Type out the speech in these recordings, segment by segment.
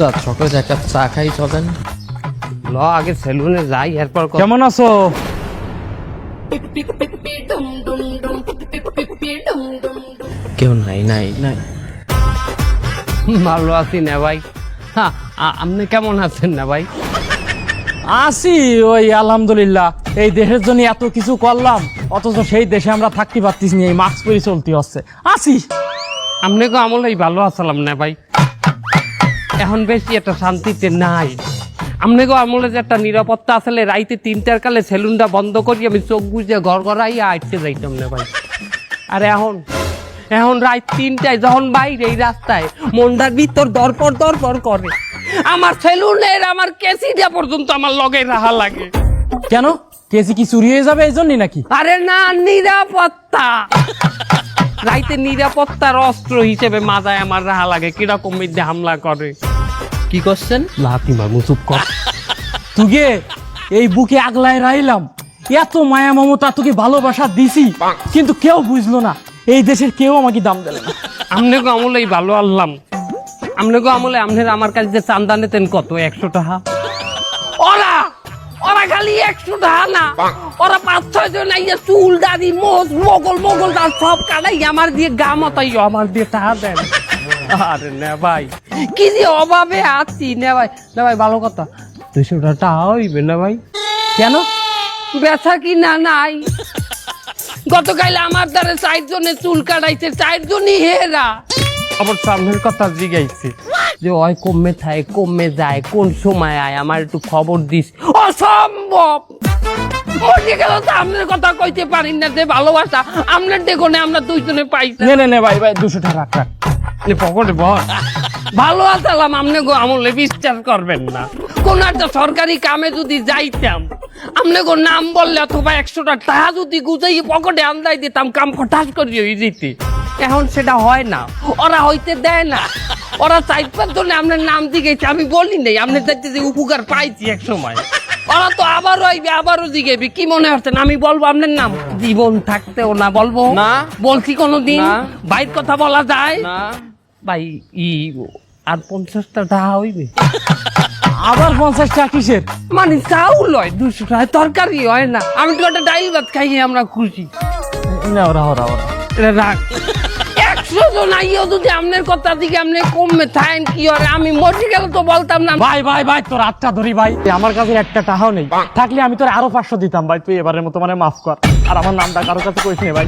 উস্তাদ সকালে যে একটা চা খাই চলেন। ল আগে সেলুনে যাই এরপর কেমন আছো? কেউ নাই নাই। নাই। ভালো আছি না ভাই। হ্যাঁ আপনি কেমন আছেন না ভাই? আছি ওই আলহামদুলিল্লাহ। এই দেশের জন্য এত কিছু করলাম অথচ সেই দেশে আমরা থাকতে পারতেছি না এই মাস্ক পরে চলতে হচ্ছে। আছি। আপনাকে আমলেই ভালো আসলাম না ভাই। এখন বেশি একটা শান্তিতে নাই। আপনাকে আমলে যে একটা নিরাপত্তা আসলে রাইতে তিনটার কালে সেলুনটা বন্ধ করি আমি চোখ বুঝে ঘর ঘরাইয়া আটতে যাইতাম না ভাই। আর এখন এখন রাত তিনটায় যখন বাইরে এই রাস্তায় মনটার ভিতর দরপর দরপর করে। আমার সেলুনের আমার কেসিটা পর্যন্ত আমার লগে রাহা লাগে। কেন? কেসি কি চুরি হয়ে যাবে এই জন্যই নাকি? আরে না নিরাপত্তা। রাইতে নিরাপত্তার অস্ত্র হিসেবে মাজায় আমার রাহা লাগে কীরকম মিথ্যে হামলা করে। কি করছেন? লাতি মামু চুপ কর। তুগে এই বুকে আগলায় রাইলাম। এত মায়া মমতা তোকে ভালোবাসা দিছি কিন্তু কেউ বুঝলো না এই দেশের কেউ আমাকে দাম দিল না। আমনেগো আমলে ভালো আল্লাম আমনেগো আমলে আমনের আমার কাছে যে চান্দা নিতেন কত? একশো টাকা। ওরা ওরা খালি একশো টাকা না। ওরা পাঁচ ছয় জন আইয়া চুল দাদি মোজ মোগল মোগল দাস সব কাটাই আমার দিয়ে গা মতাই আমার দিয়ে টাকা দেন। আরে না ভাই। কি যে অভাবে আছি? না ভাই না ভাই ভালো কথা। দুশো টাকা হইবে না ভাই। কেন? বেচা কি না নাই? গতকাল আমার দ্বারা চারজনে চুল কাটাইছে চারজনই হেরা। আবার সামনের কথা জিগাইছে। যে ওই কমে থাকে কমে যায় কোন সময় আয় আমার একটু খবর দিস। অসম্ভব! মরে গেল তো আপনার কথা কইতে পারি না যে ভালোবাসা। আপনার দেখো না আমরা দুইজনে পাইছি। নে নে ভাই ভাই দুশো টাকা রাখ রাখ। পকেটে ভালো আসালাম আপনি গো আমলে বিশ্বাস করবেন না। কোন একটা সরকারি কামে যদি যাইতাম আপনি গো নাম বললে অথবা একশোটা টাকা যদি গুজাই পকেটে আন্দাই দিতাম কাম যেতে। এখন সেটা হয় না। ওরা হইতে দেয় না। ওরা চাই জন্য আপনার নাম দিকেছে আমি বলি নাই আপনার চাইতে যে উপকার পাইছি এক সময়। ওরা তো আবারও আইবে আবারও জিগেবি কি মনে হচ্ছে আমি বলব আপনার নাম? জীবন থাকতেও না বলব। না। বলছি কোনোদিন। বাইর কথা বলা যায়। না। ভাই ই আর পঞ্চাশটা টাকা হইবে? আবার পঞ্চাশ টাকা কিসের? মানে চাউল হয় দুশো টাকা। তরকারি হয় না। আমি তো একটা ডাইল ভাত খাই আমরা খুশি। না ওরা ওরা ওরা এটা রাখ। একশো জন আইও যদি আপনার কথা দিকে আপনি কমে থাকেন কি হয় আমি মরে গেল তো বলতাম না। ভাই ভাই ভাই তোর আটটা ধরি ভাই। আমার কাছে একটা টাকাও নেই। থাকলে আমি তোর আরও পাঁচশো দিতাম ভাই। তুই এবারের মতো মানে মাফ কর। আর আমার নামটা কারোর কাছে কইস নে ভাই।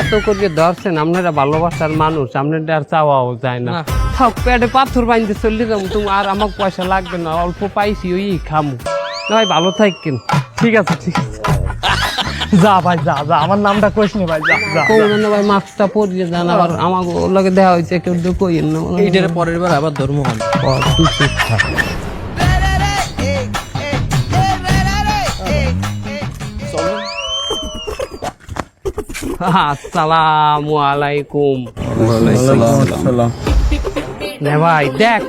এত করে ধরছেন আপনারা ভালোবাসার মানুষ আপনাদের আর চাওয়াও যায় না। থাক পেটে পাথর বাইন্দে চলে যাব। তুমি আর আমার পয়সা লাগবে না অল্প পাইছি ওই খামু। না ভাই ভালো থাকেন ঠিক আছে ঠিক আছে। যা ভাই যা যা। আমার নামটা কইস নে ভাই যা যা, ভাই মাস্কটা পরিয়ে যান আবার দেওয়া হয়েছে কেউ তো কইেন না এইটার পরের বার আবার ধর্ম তুই চুপ থাক। আসসালামু আলাইকুম। ভাই দেখ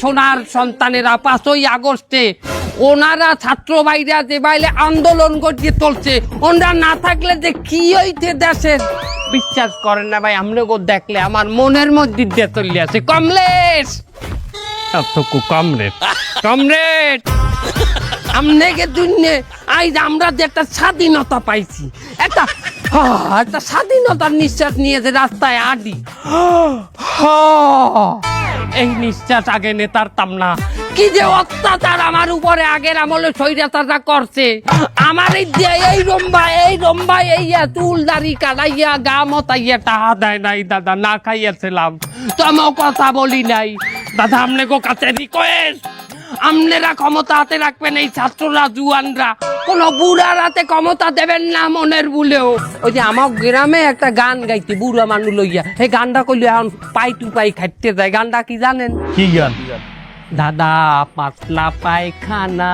সোনার সন্তানেরা পাঁচই আগস্টে। ওনারা ছাত্র ভাইরা যে বাইলে আন্দোলন করতে চলছে ওনারা না থাকলে যে কি হইতে দেশের? বিশ্বাস করেন না ভাই আমরাও দেখলে আমার মনের মধ্যে দিয়ে চলে আছে কমলেশ! এতটুকু কমরেড! কমরেড আমনেকে দুনিয়ে আজ আমরা যে একটা স্বাধীনতা পাইছি একটা একটা স্বাধীনতার নিঃশ্বাস নিয়ে যে রাস্তায় আডি হা, এই নিঃশ্বাস আগে নেতারতাম না কি যে অত্যাচার আমার উপরে আগের আমলে স্বৈরাচারটা করছে? আমার এই রম্বা এই রম্বা, এই চুল দাড়ি কাটাইয়া, গা মতাইয়া টাহা দেয় নাই, দাদা, না খাইয়াছিলাম। তমো কথা বলি নাই। দাদা, আমনে গো কাছে রিকোয়েস্ট আমনেরা ক্ষমতা হাতে রাখবেন এই ছাত্ররা, জুয়ানরা। কোন বুড়ার হাতে ক্ষমতা দেবেন না মনের ভুলেও ওই যে আমার গ্রামে একটা গান গাইতে, বুড়া মানুষ লইয়া। সেই গানটা কইলে এখন পাই টু পাই খাইতে যায়। গানটা কি জানেন? কি গান? দাদা পাতলা পায়খানা।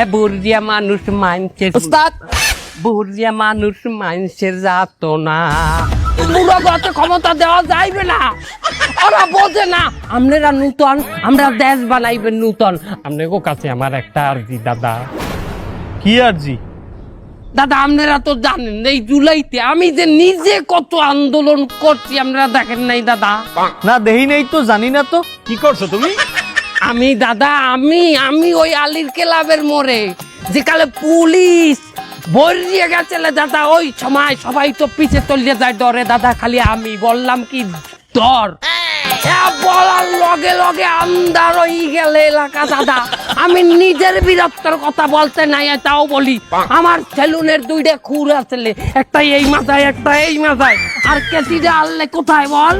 এ বুড়িয়া মানুষ মানছে উস্তাদ বুড়িয়া মানুষ মানুষের যাত না। বুড়ো গতে ক্ষমতা দেওয়া যাইবে না। ওরা বোঝে না আপনারা নূতন আমরা দেশ বানাইবেন নূতন। আপনাদের কাছে আমার একটা আর্জি দাদা। কি আর জি দাদা আপনারা তো জানেন এই জুলাইতে আমি যে নিজে কত আন্দোলন করছি আপনারা দেখেন নাই দাদা। না দেহি নেই তো জানি না তো। কি করছ তুমি? আমি দাদা আমি আমি ওই আলির ক্লাবের মোড়ে যেকালে পুলিশ বরিয়ে গেছিল দাদা ওই সময় সবাই তো পিছে তলিয়ে যায় ডরে দাদা খালি আমি বললাম কি ডর বলার লগে লগে আন্দার হয়ে গেলে এলাকা দাদা। আমি নিজের বীরত্বর কথা বলতে নাই তাও বলি। আমার সেলুনের দুইটা খুর আছে একটা এই মাথায় একটা এই মাথায় আর কেসিটা আনলে কোথায় বল?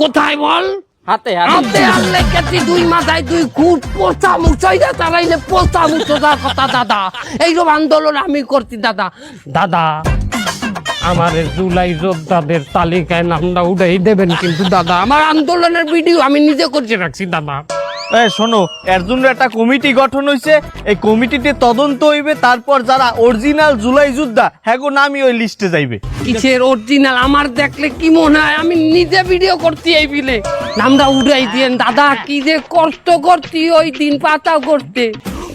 কোথায় বল? হাতে হাতে। আনলে কেটে দুই মাথায় দুই পোচা মুচোদার কথা দাদা। এইরকম আন্দোলন আমি করছি দাদা। দাদা। আমার জুলাই যোদ্ধাদের তালিকায় নামটা উঠাই দেবেন কিন্তু দাদা আমার আন্দোলনের ভিডিও আমি নিজে রাখছি দাদা। শোনো এর জন্য একটা কমিটি গঠন হয়েছে এই কমিটিতে তদন্ত হইবে তারপর যারা অরিজিনাল জুলাই যোদ্ধা হ্যাঁ গো নামই ওই লিস্টে যাইবে। কিসের অরিজিনাল? আমার দেখলে কি মনে হয়? আমি নিজে ভিডিও করছি এই বিলে নামটা উড়াই দিয়েন দাদা কি যে কষ্ট করছি ওই দিন পাতা করতে।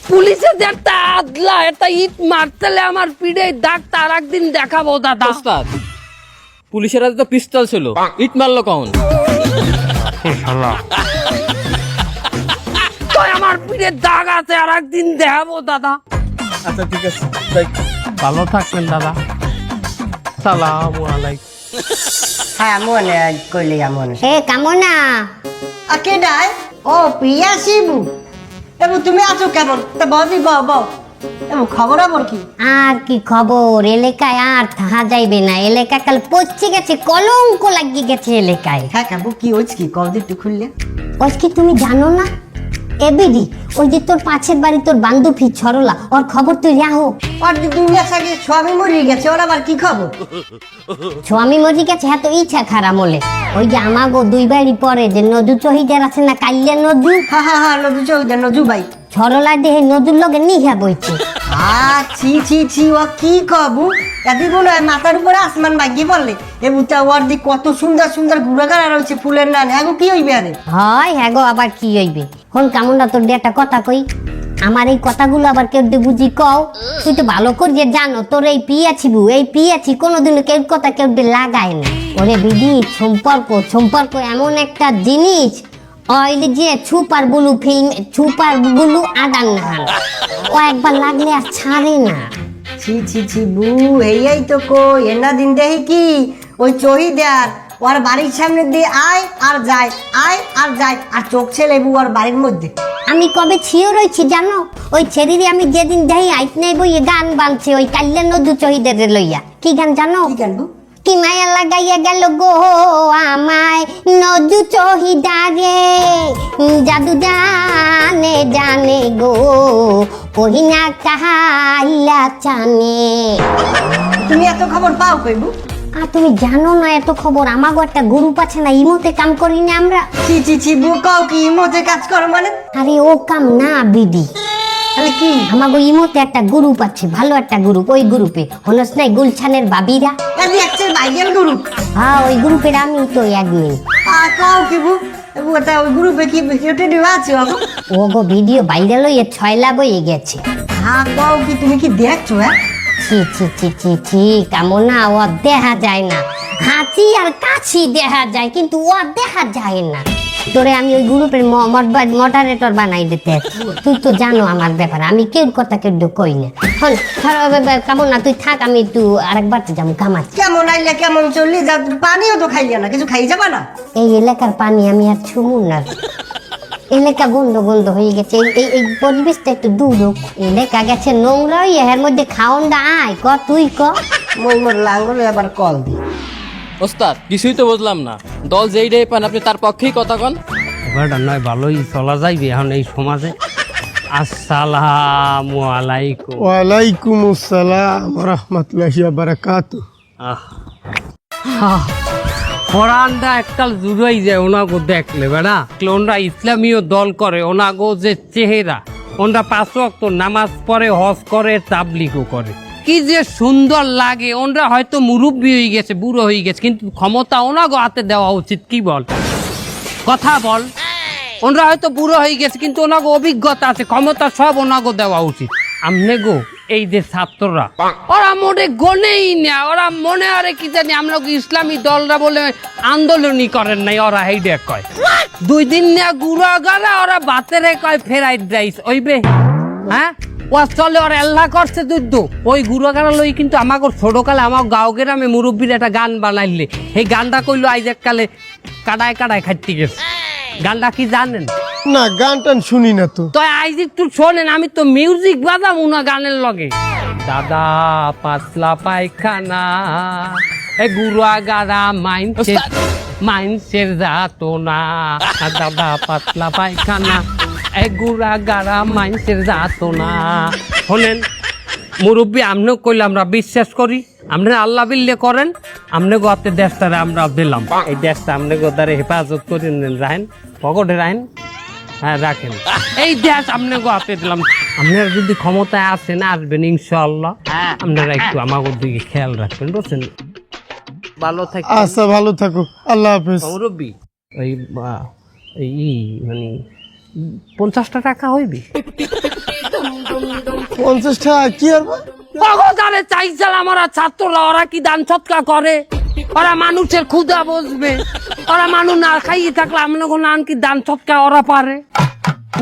পুলিশে যে একটা আদলা একটা ইট মারতেলে আমার পিঠে দাগ তার একদিন দেখাবো দাদা। ওস্তাদ পুলিশের হাতে তো পিস্তল ছিল। ইট মারলো কখন? তো আমার পিঠে দাগ আছে আর একদিন দেখাবো দাদা। আচ্ছা ঠিক আছে। ভালো থাকবেন দাদা। সালাম আলাইকুম। হ্যাঁ মনে করলি মনে হে কামনা। আ ডাই? ও প্রিয়া শিবু। এবু তুমি আছো কেমন? তা বদি বউ বউ এবং খবর আমার কি? আর কি খবর? এলাকায় আর থাকা যাইবে না। এলাকা কাল পচে গেছে কলঙ্ক লাগিয়ে গেছে এলাকায়। হ্যাঁ কাবু কি হয়েছে কি? কবদি একটু খুললে? ওই কি তুমি জানো না? এবিডি ওই যে তোর পাশের বাড়ি তোর বান্ধবী ছরলা ওর খবর তুই রাহো আর যে দুই মাস আগে স্বামী মরিয়ে গেছে ওর আবার কি খবর? স্বামী মজি গেছে হ্যাঁ তো ইচ্ছা খারাপ হলে ওই যে আমাগো দুই বাড়ি পরে যে নদু চহিদার আছে না কাল্যা নদু? হ্যাঁ হ্যাঁ হ্যাঁ নদু চৌধুরী নজু ভাই। ছরলা দেহে নদুর লগে নিহা বইছে। আ ছি ছি ছি ও কি কবু? এদি মনে হয় মাথার উপরে আসমান ভাগ্যে বললে এবু তা ওর দি কত সুন্দর সুন্দর ঘুরাঘাড়া রয়েছে ফুলের নান। হ্যাঁ কি হইবে আরে? হয় হ্যাঁ গো আবার কি হইবে? হন কামুন্ডা তোর একটা কথা কই। আমার এই কথাগুলো আবার কেউ বুঝি কও? তুই তো ভালো করে যে জানো, তোর এই পিয়াছিবু এই পিয়াছি কোনোদিনও কেউ কথা কেউ লাগায় না। ওরে বিধি সম্পর্ক সম্পর্ক এমন একটা জিনিস। অয়েল যে super blue film super blue আদান না। ও একবার লাগলে আর ছাড়ে না। ছি ছি ছি বু এই তো কই, এনা দিন দেখি কি? ওই চহিদার। ওর বাড়ির সামনে দিয়ে আয় আর যায় আয় আর যায় আর চোখ ছেলে ওর বাড়ির মধ্যে। আমি কবে ছিও রয়েছি জানো? ওই ছেড়িরে আমি যেদিন যাই আইত নাই বই গান বানছে ওই কাল্যা নদু চহিদের লইয়া। কি গান জানো? কি জানব কি মায়া লাগাইয়া গেল গো আমায় নদু চহিদারে। জাদু জানে জানে গো কহিনা কাহাইলা চানে। তুমি এত খবর পাও কইবু আর তুমি জানো না এত খবর? আমাগো একটা গ্রুপ আছে না ইমোতে কাম করি না আমরা? ছি ছি ছি বু কাও কি মধ্যে কাজ করো মানে? আরে ও কাম না বিডি। তাহলে কি? আমাগো ইমোতে একটা গ্রুপ আছে ভালো একটা গ্রুপ ওই গ্রুপে। হনস নাই গুলছানের বাবিরা। আমি একটা ভাইরাল গ্রুপ? হ্যাঁ ওই গ্রুপের আমি তো অ্যাডমিন আ কাও কি বু? এটা ওই গ্রুপে কি ভিডিও টিডিও আছে ওগো ভিডিও ভাইরাল হয়ে ছয় ছয়লা বয়ে গেছে। হ্যাঁ কাও কি তুমি কি দেখছ হ্যাঁ? ছি ছি ছি ছি ছি কামনা ও দেখা যায় না। হাতি আর কাছি দেখা যায় কিন্তু ও দেখা যায় না। তোরে আমি ওই গ্রুপের মডারেটর বানাই দিতে। তুই তো জানো আমার ব্যাপার আমি কেউ কথা কেউ কই না। হন কামনা তুই থাক আমি একটু আরেকবার যাব কামাচ্ছি কেমন আইলে কেমন চললি পানিও তো খাইলে না কিছু খাই যাবা না? এই এলাকার পানি আমি আর ছুমু না। এলাকা গন্ধ গন্ধ হয়ে গেছে। এই- এই পরিবেশটা একটু দূর হোক। এলাকা গেছে নোংরা এর মধ্যে খাওনটা আয়। ক তুই ক। মই মোর লাঙ্গল এবার কল দি। ওস্তাদ কিছুই তো বুঝলাম না। দল যেই রে পান আপনি তার পক্ষেই কথা কন। ব্যাপারটা নয় ভালোই চলা যাইবে এখন এই সমাজে। আসসালামু আলাইকুম। ওয়ালাইকুম আসসালাম রহমতুল্লাহি বারাকাতু কোরআনটা এককাল জুড়াই যায় ওনাগো দেখলে, বেড়া। ওনরা ইসলামীয় দল করে, ওনাগো যে চেহারা, ওনরা পাঁচ ওয়াক্ত নামাজ পড়ে, হজ করে, তাবলিগও করে। কি যে সুন্দর লাগে, ওনরা হয়তো মুরব্বী হয়ে গেছে, বুড়ো হয়ে গেছে, কিন্তু ক্ষমতা ওনাগো হাতে দেওয়া উচিত, কি বল? কথা বল। ওনরা হয়তো বুড়ো হয়ে গেছে, কিন্তু ওনাগো অভিজ্ঞতা আছে, ক্ষমতা সব ওনাগো দেওয়া উচিত। আমনে গো এই যে ছাত্ররা। ওরা মনে গনেই না ওরা মনে আরে কি জানি আমরা কি ইসলামী দলরা বলে আন্দোলনই করেন নাই ওরা হেইডে কয়। দুই দিন না গুড়া গালা ওরা বাতেরে কয় ফেরাইড রাইস ওইবে। হ্যাঁ? ও চলে ওর এল্লা করছে দুধ ওই গুড়া গালা লই কিন্তু আমাকে ছোটকালে আমার গাঁও গ্রামে মুরব্বীর একটা গান বানাইলে। এই গানটা কইলো আইজ কালে কাটায় কাটায় খাইতে গেছে। গানটা কি জানেন? না গান টান শুনি না তো। তো আইজ একটু শোনেন আমি তো মিউজিক বাজাবো না গানের লগে। দাদা পাতলা পায়খানা এ গুড়া গাড়া মাইনসের মাইনসের যাতো না। দাদা পাতলা পায়খানা এ গুড়া গাড়া মাইনসের যাতো না। শোনেন মুরব্বী আমনেও কইলে আমরা বিশ্বাস করি। আপনি আল্লাহ বিল্লে করেন আপনি গতে দেশটারে আমরা দিলাম। এই দেশটা আপনি গোদারে হেফাজত করে নেন রাহেন পকেটে রাহেন হ্যাঁ রাখেন। এই দেশ আপনি হাতে দিলাম। আপনারা যদি ক্ষমতায় আসেন আসবেন ইনশাল্লাহ আপনারা একটু আমাকে দিকে খেয়াল রাখবেন বুঝছেন? ভালো থাকি আচ্ছা ভালো থাকো আল্লাহ হাফেজ। মুরব্বী এই ই, মানে পঞ্চাশটা টাকা হইবে? পঞ্চাশ টাকা কি আর ভগবানে চাইছিলাম আমরা ছাত্ররা ওরা কি দান সৎকার করে? ওরা মানুষের ক্ষুধা বসবে ওরা মানুষ না খাইয়ে থাকলে আমরা কোনো আন কি দান সৎকার ওরা পারে।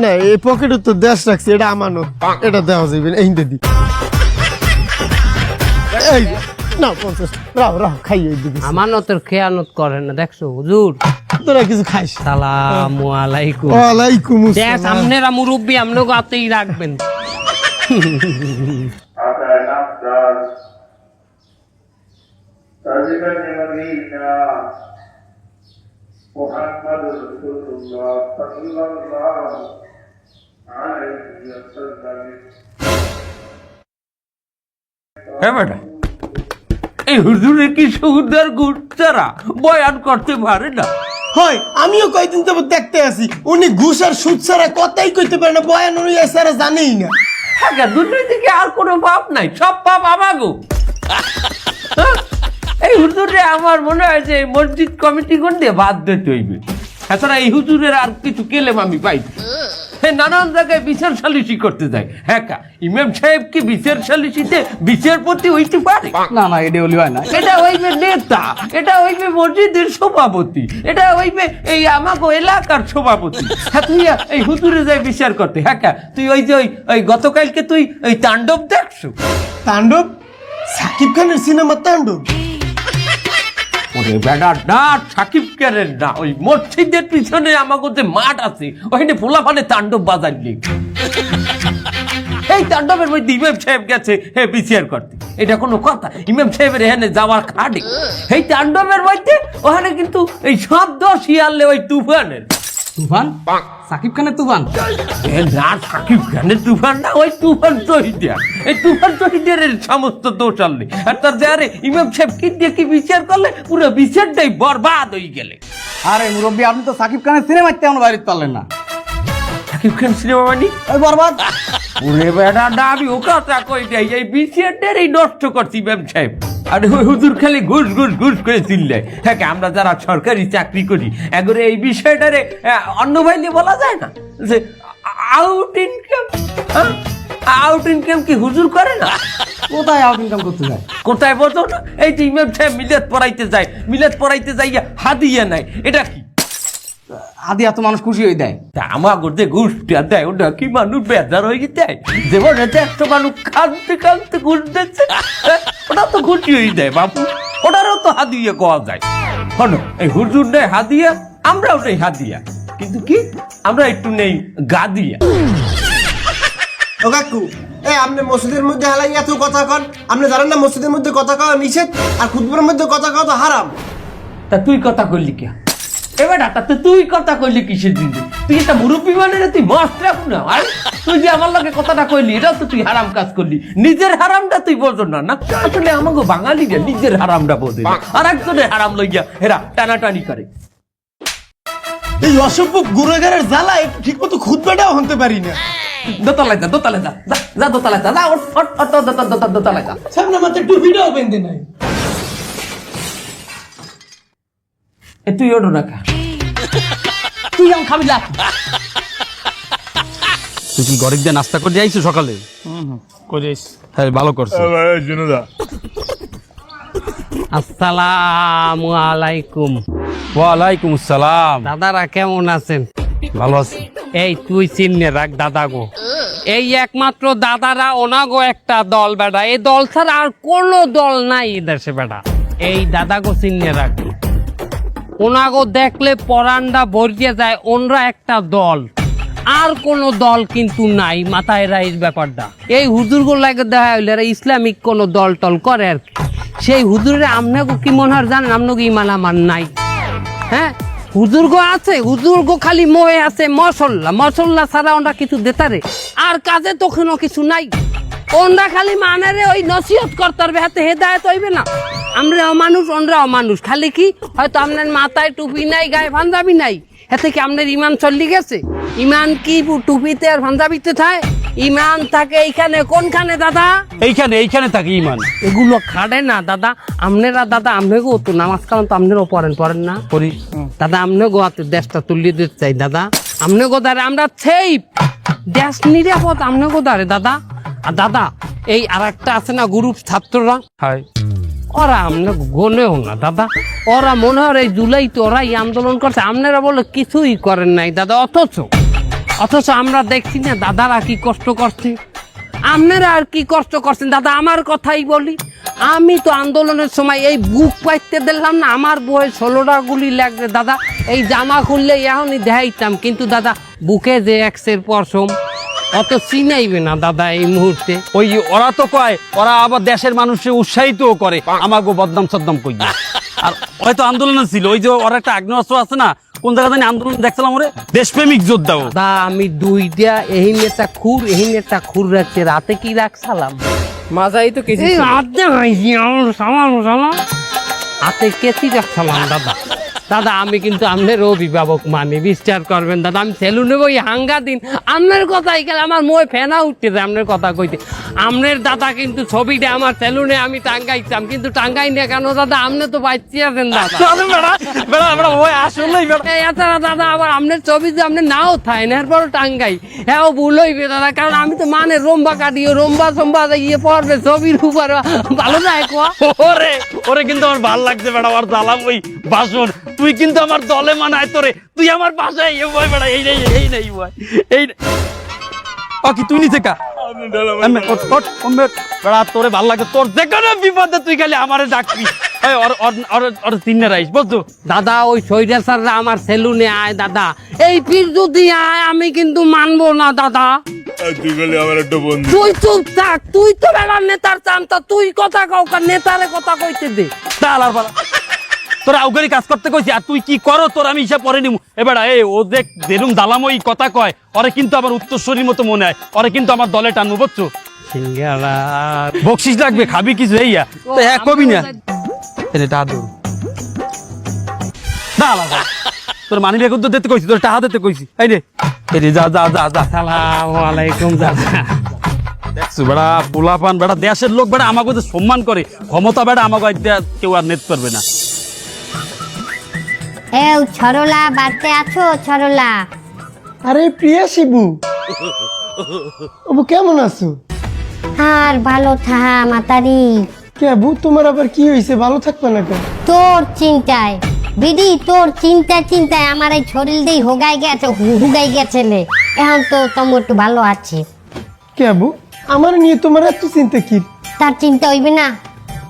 না এই পকেটে তো দেশ রাখছে এটা আমানত এটা দেওয়া যাবে এই না পঞ্চাশ রাও রাও খাইয়ে দিবি। আমানতের খেয়ানত করে না দেখছ হুজুর? তোরা কিছু খাইস সালামু আলাইকুম ওয়ালাইকুম দেশ আসসালাম আমনেরা মুরব্বী আমনে গাতেই রাখবেন أتى نفسا صدق نبينا محمد رسول الله صلى الله عليه وسلم হ্যাঁ বেটা এই হুজুরে কি সুদার গুড়তারা বয়ান করতে পারে না হয়, আমিও কয়েকদিন তো দেখতে আছি। উনি ঘুষ আর সুদ ছাড়া কথাই কইতে পারে না, বয়ান অনুযায়ী সারা জানেই না। হ্যাঁ দুর্নীতিকে আর কোনো পাপ নাই, সব পাপ আমাগো। হ্যাঁ? এই হুজুরে আমার মনে হয় যে মসজিদ কমিটি করতে বাদ দিতে হইবে। এছাড়া এই হুজুরের আর কিছু কেলেম আমি পাই নানান জায়গায় বিচার সালিসি করতে যায়। হ্যাঁ কা? ইমাম সাহেব কি বিচার সালিসিতে বিচারপতি হইতে পারে? না না এটা হলি হয় না। এটা হইবে নেতা এটা হইবে মসজিদের সভাপতি এটা হইবে এই আমাকে এলাকার সভাপতি। হ্যাঁ তুই এই হুজুরে যাই বিচার করতে হ্যাঁ কা? তুই ওই যে ওই ওই গতকালকে তুই ওই তাণ্ডব দেখছ? তাণ্ডব? সাকিব খানের সিনেমা তাণ্ডব? ওরে সাকিব না, ওই মসজিদের পিছনে মাঠ আছে তাণ্ডব বাজাইলি এই তাণ্ডবের ওই ইমাম সাহেব গেছে, হে বিচার করতে। এটা কোনো কথা, ইমাম সাহেবের এখানে যাওয়ার খাটে। এই তাণ্ডবের মধ্যে ওখানে কিন্তু এই শব্দ শিয়াললে ওই তুফানের তুফান? সাকিব খানের তুফান? না সাকিব খানের তুফান না ওই তুফান শহীদের এই তুফান শহীদের এর সমস্ত দোষ আনলি আর তার আরে ইমাম সাহেব কি দিয়ে কি বিচার করলে পুরো বিচারটাই বরবাদ হয়ে গেলে। আরে মুরব্বী আপনি তো সাকিব খানের সিনেমা তেমন বাইরে পারলেন না। সাকিব খান সিনেমা মানে ওই বরবাদ। ওরে বেটা আমি ও কথা কই যাই এই বিচারটার এই নষ্ট করছি ইমাম সাহেব। আরে ওই হুজুর খালি ঘুষ ঘুষ ঘুষ করে চিল্লায়। হ্যাঁ আমরা যারা সরকারি চাকরি করি একবারে এই বিষয়টারে অন্য ভাইলে বলা যায় না? যে আউট ইনকাম আউট ইনকাম কি হুজুর করে না? কোথায় আউট ইনকাম করতে যায়? কোথায় না? এই যে ইমাম সাহেব মিলাদ পড়াইতে যায় মিলাদ পড়াইতে যাইয়া হাদিয়া নাই। এটা কি? আদি এত মানুষ খুশি হয়ে দেয়। তা আমার যে ঘুষটা দেয় ওটা কি মানুষ বেজার হয়ে দেয়? যেমন এতে একটা মানুষ কানতে কানতে ঘুষ দিচ্ছে হ্যাঁ, ওটা তো খুশি হয়ে দেয় বাপু ওটারও তো হাদিয়া কোয়া যায়। শোনো এই হুজুর নেই হাদিয়া আমরাও নেই হাদিয়া। কিন্তু কি? আমরা একটু নেই গাদিয়া। ও কাকু এই আপনি মসজিদের মধ্যে হালাই এত কথা কন। আপনি জানেন না মসজিদের মধ্যে কথা কওয়া নিষেধ আর খুতবার মধ্যে কথা কওয়া তো হারাম। তা তুই কথা কইলি কে? এবার তো তুই কথা কইলি কিসের দিন তুই একটা মুরব্বী মানে রে, তুই মাস্ট রাখু না আর তুই যে আমার লগে কথাটা কইলি এটাও তো তুই হারাম কাজ করলি। নিজের হারামটা তুই বোঝো না না? আসলে আমাকে বাঙালিরা নিজের হারামটা বোঝে। আর একজনের হারাম লইয়া এরা টানাটানি করে। এই অসভ্য গুড়াগারের জ্বালা ঠিক মতো খুতবাটাও হতে পারি না। দোতলায় যা দোতলায় যা যা, দোতলায় যা যা দো- দো- দো- দোতলায় যা। সামনে মাথায় টুপিটাও বেঁধে নাই। এ তুই ওঠো না খা তুই আম খাবি লাগ তুই কি গরিব দিয়ে নাস্তা করে আইছো সকালে? করিস হ্যাঁ ভালো করছ। আসসালামু আলাইকুম। ওয়ালাইকুম আসসালাম দাদারা কেমন আছেন? ভালো আছি। এই তুই চিনে রাখ দাদা গো। এই একমাত্র দাদারা ওনাগো একটা দল বেটা এই দল ছাড়া আর কোনো দল নাই এই দেশে বেটা এই দাদা গো চিনে রাখ। ওনাগো দেখলে পরান্ডা ভরিয়ে যায়, ওনরা একটা দল। আর কোনো দল কিন্তু নাই, মাথায় রাইজ ব্যাপারটা। এই হুজুরগুলো লাগে দেখা হইলে ইসলামিক কোনো দল টল করে আর সেই হুজুরে আপনাকে কি মনে হয় জানেন? আপনাকে ইমান আমার নাই। হ্যাঁ? হুজুর্গ আছে, হুজুর্গ খালি মোয়ে আছে, মশল্লা। মশল্লা ছাড়া ওরা কিছু দেতারে। আর কাজে তখনও কিছু নাই। ওনরা খালি মানারে ওই নসিহত করতে পারবে হাতে হেদায়ত হইবে না। আমরা অমানুষ ওনরাও অমানুষ। খালি কি? হয়তো আপনার মাথায় টুপি নাই গায়ে পাঞ্জাবি নাই। এতে কি আপনার ইমান চল্লি গেছে? ইমান কি টুপিতে আর পাঞ্জাবিতে থাকে ইমান থাকে এইখানে। কোনখানে দাদা? এইখানে এইখানে থাকে ইমান। এগুলো খাড়ে না দাদা। আমনেরা দাদা আমনেগো তো নামাজ কালাম তো আমনেরও পড়েন পড়েন না। করি দাদা আমনে গো হাতে দেশটা তুলিয়ে দিতে চাই দাদা। আমনে গো দারে আমরা সেই দেশ নিরাপদ আমনে গো দারে দাদা। আর দাদা এই আর একটা আছে না গ্রুপ ছাত্ররা? হাই। ওরা আমনে গনেও না দাদা। ওরা মনে হয় এই জুলাইতে ওরাই আন্দোলন করছে। আপনারা বলে কিছুই করেন নাই দাদা অথচ। অথচ আমরা দেখছি না দাদারা কি কষ্ট করছে। আপনারা আর কি কষ্ট করছেন? দাদা আমার কথাই বলি আমি তো আন্দোলনের সময় এই বুক পাইতে দিলাম না আমার বই ষোলোটা গুলি লাগবে দাদা। এই জামা খুললে এখনই দেখাইতাম। কিন্তু দাদা বুকে যে এক্সের পশম অত চিনাইবে না দাদা এই মুহূর্তে। ওই ওরা তো কয় ওরা আবার দেশের মানুষকে উৎসাহিত করে। আমাকে বদনাম সদ্দাম কই আর হয়তো আন্দোলন ছিল ওই যে ওর একটা আগ্নেয়াস্ত্র আছে না কোন জায়গা জানি আন্দোলন দেখছিলাম ওরে? দেশপ্রেমিক যোদ্ধা দাদা আমি দুইটা এই নেতা খুর এই নেতা খুর রাখছে রাতে কি রাখছিলাম? মাজাই তো কিছু এই রাতে হয়েছি আমার সামান সামান হাতে কেসি রাখছিলাম দাদা। দাদা আমি কিন্তু আপনার অভিভাবক মানি বিশ্বাস করবেন। দাদা আমি সেলুনে ওই হাঙ্গা দিন। আপনার কথা গেলে আমার মোয় ফেনা উঠতেছে আপনার কথা কইতে। আপনার দাদা কিন্তু ছবিটা আমার সেলুনে আমি টাঙ্গাইতাম কিন্তু টাঙ্গাই না কেন দাদা? আপনি তো বাচ্চি আছেন দাদা। এছাড়া দাদা আবার আপনার ছবি যে আপনি নাও থাই না এরপর টাঙ্গাই। হ্যাঁ ভুল হইবে দাদা কারণ আমি তো মানে রম্বা কাটিও রম্বা সম্বা ইয়ে পড়বে ছবির উপর। ভালো কোয়া। ওরে ওরে কিন্তু আমার ভালো লাগছে বেড়া আমার জ্বালাম ওই বাসন। তুই কিন্তু আমার দলে মানায় তোরে। তুই আমার বাসায় এ ভয় বেড়া এই নেই এই নেই ভয় এই নে- ও কি তুই নিচে কা? বেড়া তোরে ভালো লাগে তোর বিপদে তুই খালি আমারে ডাকবি। এই দাদা ওই আমার সেলুনে আয় দাদা। এই পীর যদি আয় আমি কিন্তু মানবো না দাদা। তুই চুপ থাক তুই তো বেড়া নেতার চান্তা তুই কথা কাউ নেতারে কথা কইতে দে। তোরা আউগারি কাজ করতে কইছি আর তুই কি করো তোর আমি হিসাব পরে নিমু। এবার এ ও দেখ যেরুম দালাম ওই কথা কয় ওরে কিন্তু আমার উত্তরস্বরীর মতো মনে হয় ওরে কিন্তু আমার দলে টানবো বুঝছ? বকশিস লাগবে খাবি কিছু এইয়া তো এক কবি না। দৌড় ডালা তোর মানি বেগুন তো দিতে কইছি তোর টাহা দিতে কইছি। এই রে এই রে যা যা যা যা। সালাম আলাইকুম দাদা। দেখছ বেড়া পোলাপান বেড়া দেশের লোক বেড়া আমাকে যে সম্মান করে ক্ষমতা বেড়া আমাকে কেউ আর নেত পারবে না। এও ছরলা বাড়তে আছো ছরলা? আরে প্রিয়া শিবু। অবু কেমন আছো? আর ভালো থাহা মাতারি। কে বু তোমার আবার কি হয়েছে ভালো থাকবে না কেন? তোর চিন্তায় বিডি তোর চিন্তা চিন্তায় আমার এই শরীর দিয়ে হোগাই গেছে হুগাই গেছে লে এখন তো তোমার একটু ভালো আছে। কে বু আমার নিয়ে তোমার এত চিন্তা কি? তার চিন্তা হইবে না।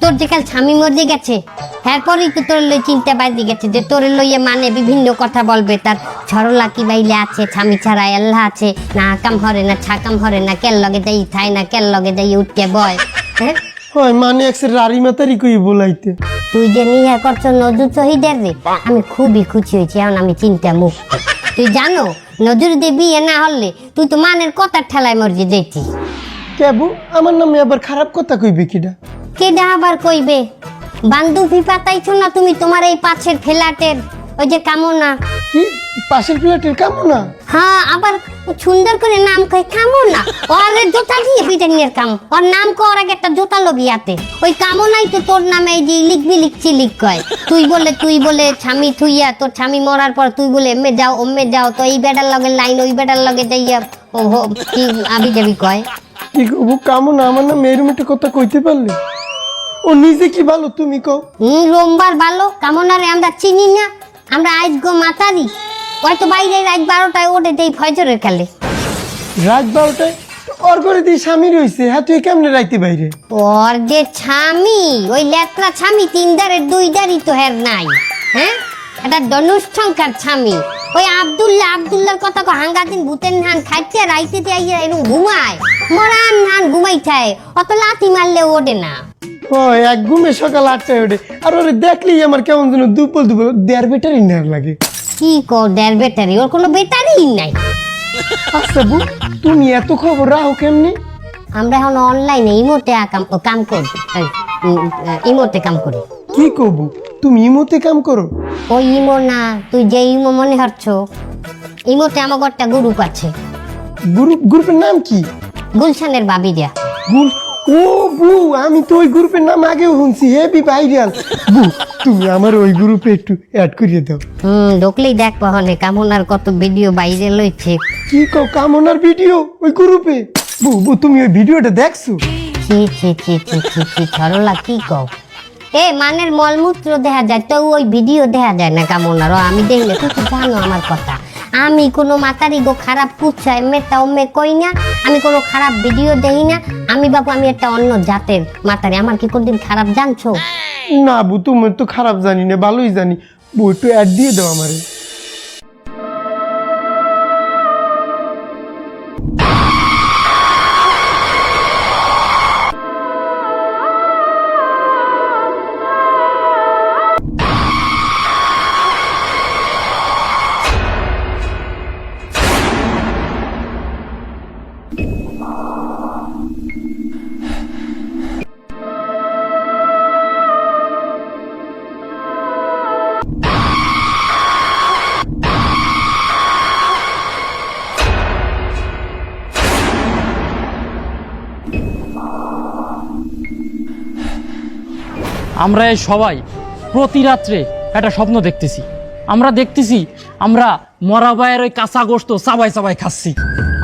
তোর যে কাল স্বামী মরে গেছে এরপরই তো তোর লই চিন্তা বাড়ি গেছে যে তোর লইয়ে মানে বিভিন্ন কথা বলবে তার ছরলা কি বাইলে আছে স্বামী ছাড়া আল্লাহ আছে না কাম হরে না ছাকাম হরে না কেল লগে যাই থাই না কেল লগে যাই উঠকে বয় হ্যাঁ? হয় মানে একসের রারি মাতারি কই বলাইতে? তুই যে নিয়ে করছ নজর শহীদের রে আমি খুবই খুশি হয়েছি এখন আমি চিন্তা মুক্ত তুই জানো নজর দিয়ে বিয়ে না হলে তুই তো মানের কথার ঠেলায় মর্জি যেতি কে বু আমার নামে আবার খারাপ কথা কইবে কিডা? কেডা আবার কইবে? বান্ধবী পাতাইছো না তুমি তোমার এই পাশের ফ্ল্যাটের ওই যে কামনা? কি? পাশের প্লেটের কেমন? হ্যাঁ আবার সুন্দর করে নাম কই কামনা? ওর জোতা দিয়ে পিটানির কাম। ওর নাম কর আগে একটা জোতা লবি হাতে। ওই কামনাই তো তোর নামে এই যে লিখবি লিখছি লিখ কয়। তুই বলে তুই বলে স্বামী থুইয়া তোর স্বামী মরার পর তুই বলে এমে যাও ওমে যাও তো এই বেটার লগে লাইন ওই বেটার লগে যাইয়া ও হো কি আবি যাবি কয়? কি কামন আমার না মেয়ের মেটে কথা কইতে পারলে? ও নিজে কি ভালো তুমি কও? হুম রোমবার ভালো কামনারে আমরা চিনি না আমরা আজ গো মাতারি। হয়তো বাইরে রাত বারোটায় ওঠে দেই ফজরের খেলে। রাত বারোটায়? ওর করে দিয়ে স্বামী রয়েছে হ্যাঁ তুই কেমনে রাইতে বাইরে? ওর যে ছামি ওই লেত্রা ছামি তিন দারের দুই দারই তো হের নাই হ্যাঁ? এটা ধনুষ্ঠঙ্কার ছামি ওই আব্দুল্লাহ আব্দুল্লাহর কথা কো হাঙ্গা দিন ভূতের নান খাইতে রাইতে দিয়ে এরকম ঘুমায়। মরান নান ঘুমাই খায় অত লাথি মারলে ওঠে না। ও এক ঘুমে সকাল আটটায় ওঠে। আর ওরে দেখলেই আমার কেমন যেন দুপুর দুপুর দেড় বেটারই নেওয়ার লাগে। কি কো ডের ব্যাটারি? ওর কোনো ব্যাটারি নাই। আচ্ছা বু তুমি এত খবর রাখো কেমনি? আমরা এখন অনলাইনে ইমোতে কাম কাম করি। ইমোতে কাম করি। কি কবু তুমি ইমোতে কাম করো? ওই ইমো না তুই যে ইমো মনে হচ্ছ ইমোতে আমার একটা গ্রুপ আছে। গ্রুপ গ্রুপের নাম কি? গুলশানের বাবিরা গুল ও বু আমি তো ওই গ্রুপের নাম আগেও শুনছি হেভি ভাইরাল বু তুমি আমার ওই গ্রুপে একটু অ্যাড করিয়ে দাও। হুম ঢুকলেই দেখ পাহলে কামনার কত ভিডিও বাইরে লইছে কি কও কামনার ভিডিও ওই গ্রুপে? বু বু তুমি ওই ভিডিওটা দেখছ? ছি ছি ছি ছি ছি ছি সরলা কি কও? এ মানের মলমূত্র দেখা যায় তো ওই ভিডিও দেখা যায় না কামনার ও আমি দেখলে তুই তো জানো আমার কথা। আমি কোনো মাতারি গো খারাপ কুচ্ছা এমএটা ওমে কই না, আমি কোনো খারাপ ভিডিও দেই না। আমি বাবু, আমি একটা অন্য জাতের মাতারি, আমার কি কোনদিন খারাপ জানছো? না বু, তুমি তো খারাপ জানি না, ভালোই জানি। বু একটু অ্যাড দিয়ে দাও আমারে। আমরা এই সবাই প্রতি রাত্রে একটা স্বপ্ন দেখতেছি। আমরা দেখতেছি আমরা মরা ভাইয়ের ওই কাঁচা গোস্ত চাবাই চাবাই খাচ্ছি।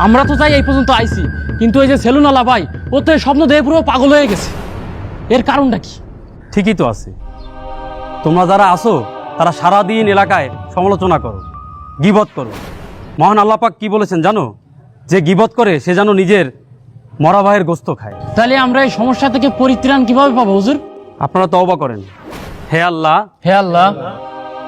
আমরা তো চাই এই পর্যন্ত আইছি কিন্তু এই যে সেলুনালা ভাই ও তো এই স্বপ্ন দেখে পুরো পাগল হয়ে গেছে। এর কারণটা কি? ঠিকই তো আছে। তোমরা যারা আসো তারা সারাদিন এলাকায় সমালোচনা করো গিবত করো। মহান আল্লাপাক কি বলেছেন জানো? যে গিবত করে সে যেন নিজের মরা ভাইয়ের গোস্ত খায়। তাহলে আমরা এই সমস্যা থেকে পরিত্রাণ কীভাবে পাবো হুজুর? আপনারা তওবা করেন। হে আল্লাহ হে আল্লাহ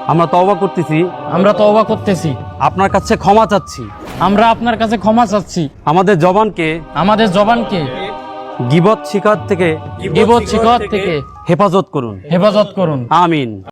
আমরা তওবা করতেছি। আমরা তওবা করতেছি। আপনার কাছে ক্ষমা চাচ্ছি। আমরা আপনার কাছে ক্ষমা চাচ্ছি। আমাদের জবানকে আমাদের জবানকে গিবত শিকার থেকে গিবত শিকার থেকে হেফাজত করুন। হেফাজত করুন। আমিন।